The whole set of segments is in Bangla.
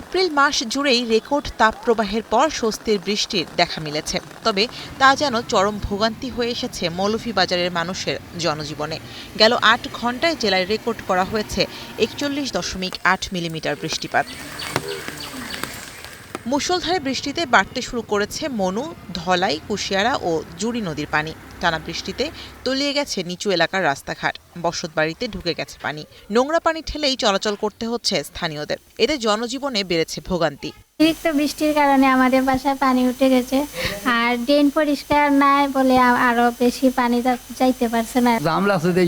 এপ্রিল মাস জুড়েই রেকর্ড তাপপ্রবাহের পর স্বস্তির বৃষ্টির দেখা মিলেছে। তবে তা যেন চরম ভোগান্তি হয়ে এসেছে মৌলভীবাজারের মানুষের জনজীবনে। গেল আট ঘন্টায় জেলায় রেকর্ড করা হয়েছে একচল্লিশ দশমিক আট মিলিমিটার বৃষ্টিপাত। মুষলধারে বৃষ্টিতে বাড়তে শুরু করেছে মনু ধলাই কুশিয়ারা ও জুড়ি নদীর পানি। টানা বৃষ্টিতে তলিয়ে গেছে নিচু এলাকার রাস্তাঘাট। বসত বাড়িতে ঢুকে গেছে পানি। নোংরা পানি ঠেলেই চলাচল করতে হচ্ছে স্থানীয়দের। এতে জনজীবনে বেড়েছে ভোগান্তি। অতিরিক্ত বৃষ্টির কারণে আমাদের বাসায় পানি উঠে গেছে। আর ড্রেন পরিষ্কার নাই বলে আরও বেশি পানি যাইতে পারছে না। জাম লাগছে যে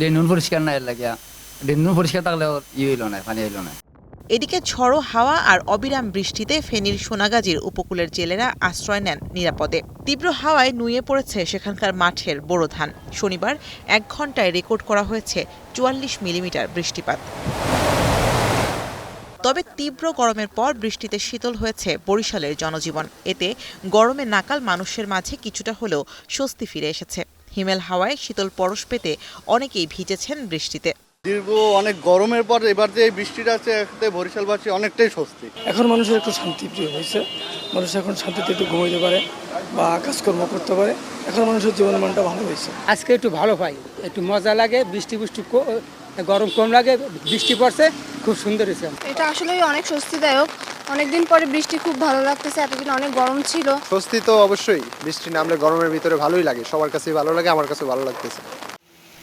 ডেনুন পরিষ্কার নাই লাগিয়া। ডেনুন পরিষ্কার থাকলে ওর ই হইল না পানি হইল না। এদিকে ঝড়ো হাওয়া আর অবিরাম বৃষ্টিতে ফেনীর সোনাগাজীর উপকূলের জেলেরা আশ্রয় নেন নিরাপদে। তীব্র হাওয়ায় নুয়ে পড়েছে সেখানকার মাঠের বোরো ধান। শনিবার এক ঘন্টায় রেকর্ড করা হয়েছে চুয়াল্লিশ মিলিমিটার বৃষ্টিপাত। তবে তীব্র গরমের পর বৃষ্টিতে শীতল হয়েছে বরিশালের জনজীবন। এতে গরমে নাকাল মানুষের মাঝে কিছুটা হলেও স্বস্তি ফিরে এসেছে। হিমেল হাওয়ায় শীতল পরশ পেতে অনেকেই ভিজেছেন বৃষ্টিতে। দীর্ঘ অনেক গরমের পর এবার যে বৃষ্টিটা আছে এতে বরিশালবাসী অনেকটাই স্বস্তি। এখন মানুষের একটু শান্তিপ্রিয় হয়েছে। মানুষ এখন শান্তিতে একটু ঘুমাইতে পারে বা কাজকর্ম করতে পারে। এখন মানুষের জীবনের মানটা ভালো হয়েছে। আজকে একটু ভালো পাই। একটু মজা লাগে বৃষ্টি বৃষ্টি গরম কম লাগে বৃষ্টি পড়ছে খুব সুন্দর হয়েছে। এটা আসলেই অনেক স্বস্তিদায়ক। অনেকদিন পরে বৃষ্টি খুব ভালো লাগতেছে এতদিন অনেক গরম ছিল। স্বস্তি তো অবশ্যই। বৃষ্টি নামলে গরমের ভিতরে ভালোই লাগে। সবার কাছেই ভালো লাগে আমার কাছে ভালো লাগতেছে।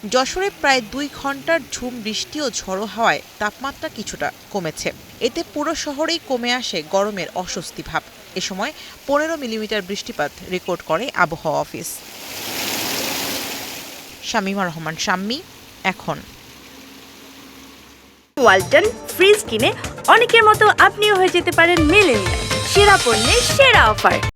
যশোরে প্রায় দুই ঘণ্টার ঝুম, বৃষ্টি ও ঝড়ো হাওয়ায় তাপমাত্রা কিছুটা কমেছে। এতে পুরো শহরেই কমে আসে গরমের অস্বস্তি ভাব। এ সময় পনেরো মিলিমিটার বৃষ্টিপাত রেকর্ড করে আবহাওয়া অফিস। শামীমা রহমান, শাম্মী, এখন। ওয়ালটন ফ্রিজ কিনে অনেকের মতো আপনিও হয়ে যেতে পারেন মেলেনিয়া সেরা পণ্যের সেরা অফার।